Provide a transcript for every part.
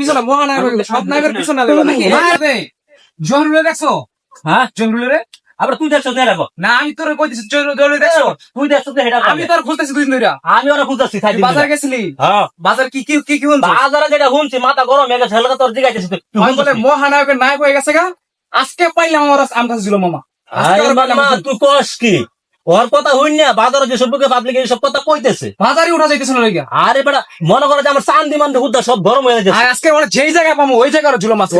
পিছনে পিছনে দেখছ? হ্যাঁ? আবার তুই দেখছ না আমি তোর কইতেছি দেখছ? তুই দেখছ তো আমি তোর খুঁজতেছি দুই ধরে আমি ওরা খুঁজতেছি খাই বাজার গেছিলি? হ্যাঁ। বাজার কি কি কি কি বলছিস বাজারে যেটা শুনছি মাথা গরম হয়ে গেছে হালকা তোর দিকে আইতেছিস তুই বলে মহানায়কের নায়ক হয়ে গেছে গা। আজকে পাইলাম আমার আম কাছে আরে মামা তুই কস কি? ওর কথা হইন না বাজারে যে পাবলিক এই সব কথা কইতেছে। বাজারে উঠা যাইতেছিল নাকি আরে বেটা মনে করে যে আমার চান্দি সব গরম হয়ে যাচ্ছে আজকে মানে যেই জায়গায় পাবো ওই ঝুলাম আছে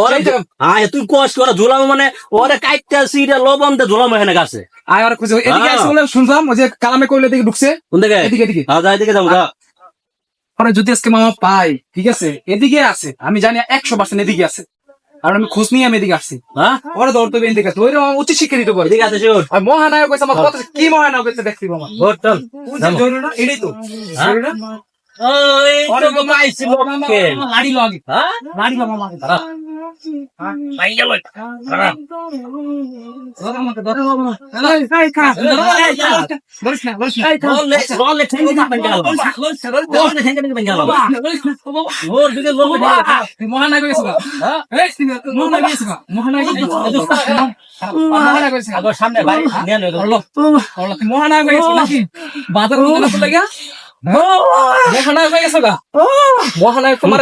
আয় তুই কস কি ওরা ঝুলাম মানে ওরে কাইটটা সিরে লবণ দে ঝুলাম এখানে গাছে। আয় আর খুঁজে এদিকে। আসে বলে শুনলাম ওই যে কালামে কইলে দিকে ঢুকছে। কোন দিকে? এদিকে এদিকে। হ্যাঁ যাই দিকে যাব যা। যদি আজকে মামা পাই ঠিক আছে এদিকে আছে আমি জানি একশো পার্সেন্ট এদিকে আছে। আর আমি খোঁজ নিয়ে আমি এদিকে আসছি। হ্যাঁ? ওরা দর তো এদিকে আসছি ওইরকম উচ্চ শিক্ষা দিতে পারে। এদিকে আছে শিওর। আর মহানায়ক হয়েছে আমার কথা কি মহানায়ক হয়েছে দেখছি মামা। ভোট চল। জরুরি না এটাই তো। হ্যাঁ? জরুরি না? ওই তো পাইছি লোককে লাড়ি লো হ্যাঁ? লাড়ি লো মামা হ্যাঁ? আগো সামনে হয়ে? বাজার? মহানায়ক হয়ে গেছো গা? মহানায়ক তোমার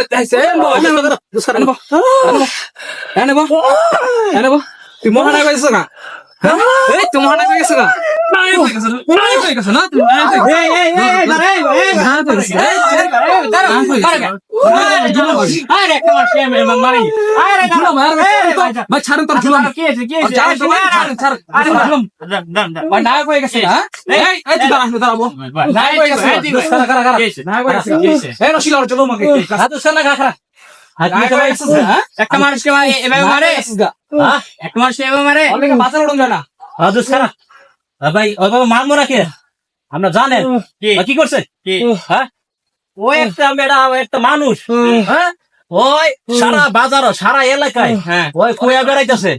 আনব তুই মহানায়ক হয়ে গেছো গা? তুই মহানায়ক হয়ে গেছো গা? হয়ে হয়ে হয়ে হয়ে ছাড়েন তোর ঝুলাম নায়ক হয়ে গেছে হ্যাঁ দাঁড়াবো নায়ক হয়ে গেছে নায়ক হয়ে গেছে চলো আমাকে হয়ে হ্যাঁ একটা মানুষকে মারে এভাবে মারে হ্যাঁ একটা মানুষকে এভাবে মারে বাজার উড়ন যায় না হাত সারা ভাই ওই বাবা মারবো নাকি? আমরা জানেন। কি? কি করছে? হ্যাঁ? ও একটা ম্যাডাম একটা মানুষ। হ্যাঁ? ওই সারা বাজার সারা এলাকায়। হ্যাঁ। ওই কুয়া বেড়াইতেছে।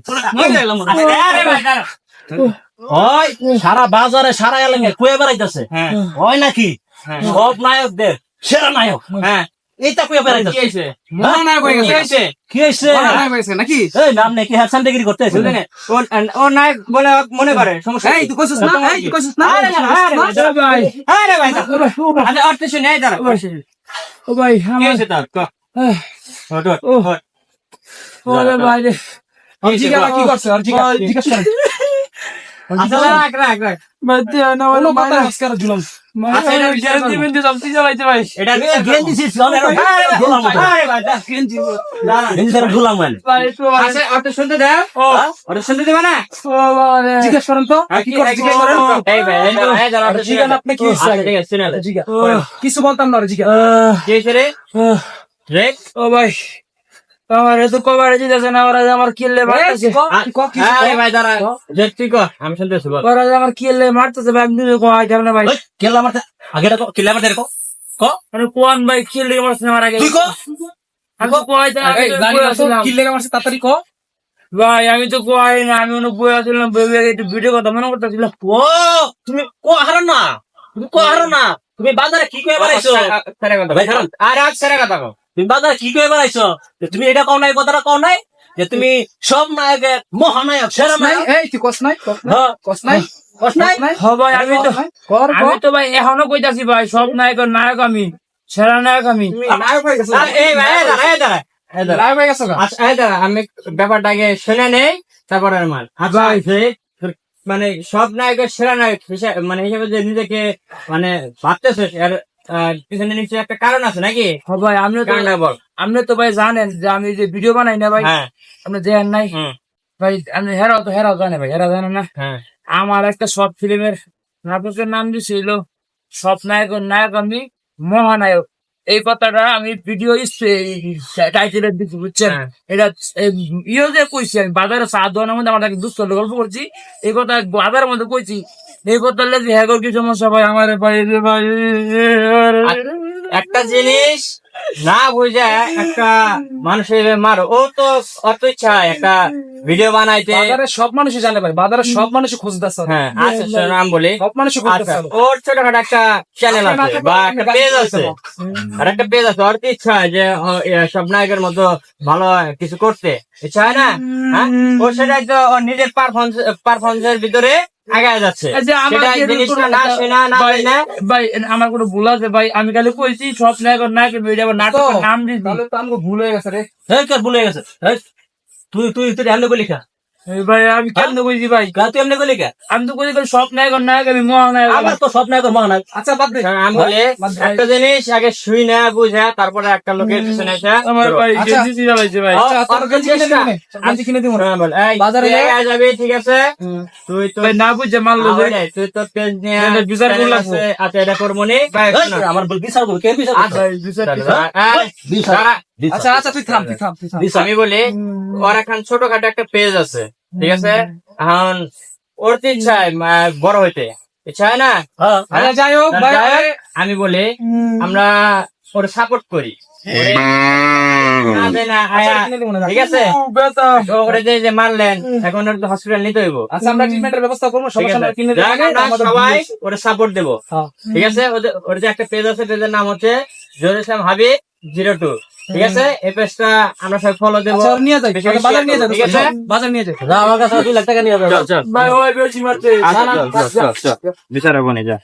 ওই সারা বাজারে সারা এলাকায় কুয়া বেড়াইতেছে। হ্যাঁ। ওই নাকি? হ্যাঁ। সব নায়কদের সেরা নায়ক। হ্যাঁ। এইটা কুয়া কি বেড়াইতেছে? হয়েছে মহানায়ক হয়ে? গেছে? কি মহানায়ক হয়ে গেছে নাকি? এই নাম নাকি হ্যাঁ ডিগ্রি করতেছে বুঝলেন? ও- ও বলে মনে করে সমস্যা এই তুই কইছিস না? এই তুই কইছিস না? আরে ভাই, আরে ভাই, আরে, অর্থ শুনে, এই দাঁড়া। ও ভাই কি হয়েছে তোর? ক। ওঠ, ওঠ, ওঠ। ওরে ভাই রে। জিজ্ঞাসা কি করছে? আর জিজ্ঞাসা জিজ্ঞাসা আচ্ছা, রাখ, রাখ, রাখ। কথা মানে শুনতে দেবে না? জিজ্ঞেস করেন তো কি কিছু বলতাম না জিজ্ঞাসা? ও ভাই। আমার না ওরা কিল্লে মারতেছে আরে ভাই, দাঁড়া। তুই কর, আমি শুনতেছি, বল। ওরা আমার কিল্লে মারতেছে ভাই আমি নিজে কোয়া আইতাম ভাই। ওই মারতে আগে দেখো কেলা মারতে দেখো ক। মানে কোন ভাই কিল্লে মারছে আমার আগে। তুই ক? আমি তো কোয়াইতে আগে এই জানি না তো বইয়াছিলাম। কি লেগে মারছে তাড়াতাড়ি ক। ভাই আমি তো কোয়াই না আমি অনেক বই একটু ভিডিও কথা মনে করতেছিলাম ও তুমি কো হারো না। তুমি কো হারো না। তুমি বাজারে কি কই বেড়াইছো ছেড়ে কথা ভাই, খারাপ। আরে, আজ ছেড়ে কথা কও। তুমি বাজারে কি কই বেড়াইছো? যে তুমি এটা কও নাই কথাটা কও নাই যে তুমি সব নায়কের মহানায়ক সেরা নাই? নায়ক। এই তুই কস নাই? কস নাই? হ্যাঁ। কস নাই? ভাই আমি তো কর আমি তো ভাই এখনও কইতাছি ভাই সব নায়কের নায়ক আমি সেরা নায়ক আমি। তুমি নায়ক হয়ে গেছো। এই ভাই, দাঁড়া, এই দাঁড়া, নায়ক হয়ে গেছো আচ্ছা, এই দাঁড়া, আমি ব্যাপারটা আগে শুনে নেই তারপরে আর মাল। আচ্ছা, সে মানে সব নায়কের সেরা নায়ক মানে হিসেবে যে নিজেকে মানে ভাবতেছে আহ, পিছনে নিশ্চয়ই একটা কারণ আছে নাকি? হ ভাই আপনি তো কারণটা বল। আপনি তো ভাই জানেন যে আমি যে ভিডিও বানাই না ভাই হ্যাঁ। আপনি দেখেন নাই ভাই আপনি হেরাও তো হেরাও জানে ভাই হেরা জানে না। হ্যাঁ। আমার একটা শর্ট ফিল্মের নাটকের নাম দিছিল সব নায়ক নায়ক আমি মহানায়ক। এই কথাটা আমি ভিডিও টাইটেলের দিচ্ছি বুঝছেন? হ্যাঁ। এটা ইয়ে যে কইছি আমি বাজারে চা দোকানের মধ্যে আমার দুস্থ গল্প করছি এই কথা বাজারের মধ্যে কইছি। এই লেগে হ্যাঁ কি সমস্যা ভাই? আমার একটা জিনিস না বুঝে একটা মানুষের মারো। ও তো অত ইচ্ছা একটা ভিডিও বানাইতে। বাজারে সব মানুষই জানে ভাই বাজারে সব মানুষই খুঁজতেছে। হ্যাঁ আচ্ছা শোনো, নাম বলি। সব মানুষই আচ্ছা খুঁজতেছে। ওর ছোটখাটো একটা চ্যানেল আছে বা একটা পেজ আছে। আর একটা পেজ আছে ওর ইচ্ছা যে সব নায়কের মতো ভালো কিছু করতে? ইচ্ছা হয় না? হ্যাঁ? ও সেটাই তো ওর নিজের পারফরমেন্স পারফরমেন্সের ভিতরে আগায় যাচ্ছে। ভাই, আমার কোনো ভুল আছে ভাই আমি খালি কইছি সব নায়ক নায়কের ভিডিও আবার নাটকের নাম দিছি। তাহলে ভুল হয়ে গেছে রে। এই তোর ভুলে গেছে। তুই তুই তুই হ্যালো বলি খা এই ভাই আমি কেমনে কইছি ভাই? গা তুই এমনি বলি খা আমি তো কইছি খালি সব নায়ক নায়ক আমি মহানায়ক আমার তো মহানায়ক আচ্ছা বাদ দে। হ্যাঁ, আমি বলি। একটা জিনিস আগে শুই না বুঝা তারপরে একটা লোকের পিছনে এসে আমার ভাই আচ্ছা। গেঞ্জি ভাই। আচ্ছা তোর গেঞ্জি কিনে দিবো নে? কিনে দিবো নে? হ্যাঁ, বল, এই, বাজারে তুই গিয়ে- ঠিক আছে? তুই তো ভাই না তুই তো পেজ নিয়ে এটা বিচার। আছে, আচ্ছা এটা করব নি। বিচার করব কে বিচার? বিচার। বিচার। আচ্ছা আচ্ছা তুই থাম তুই থাম তুই থাম। আমি বলি ওর এখন ছোটখাটো একটা পেজ আছে। ঠিক আছে? এখন ওর তো ইচ্ছা বড় হইতে। ইচ্ছা হয় না? যাই হোক আমি বলি আমরা ওর সাপোর্ট করি। আচ্ছা। ঠিক আছে? ওরে যে যে মারলেন এখন ওর হসপিটাল নিতে হইব। আচ্ছা আমরা ট্রিটমেন্টের ব্যবস্থা করব সবাই ওরে সাপোর্ট দেবো। হ্যাঁ। ঠিক আছে? ওদের ওর যে একটা পেজ আছে পেজের নাম হচ্ছে ইসলাম হাবিব জিরো টু ঠিক আছে? এই পেজটা আমরা সবাই ফলো দেবো। আচ্ছা নিয়ে যাই বাজার নিয়ে যাই ঠিক আছে? বাজার নিয়ে যাই আমার কাছে দুই লাখ টাকা নিয়ে যাবে। চল চল। ভাই ওই বেশি মারতে। আচ্ছা, চল, চল, চল, চল। বিচার যা।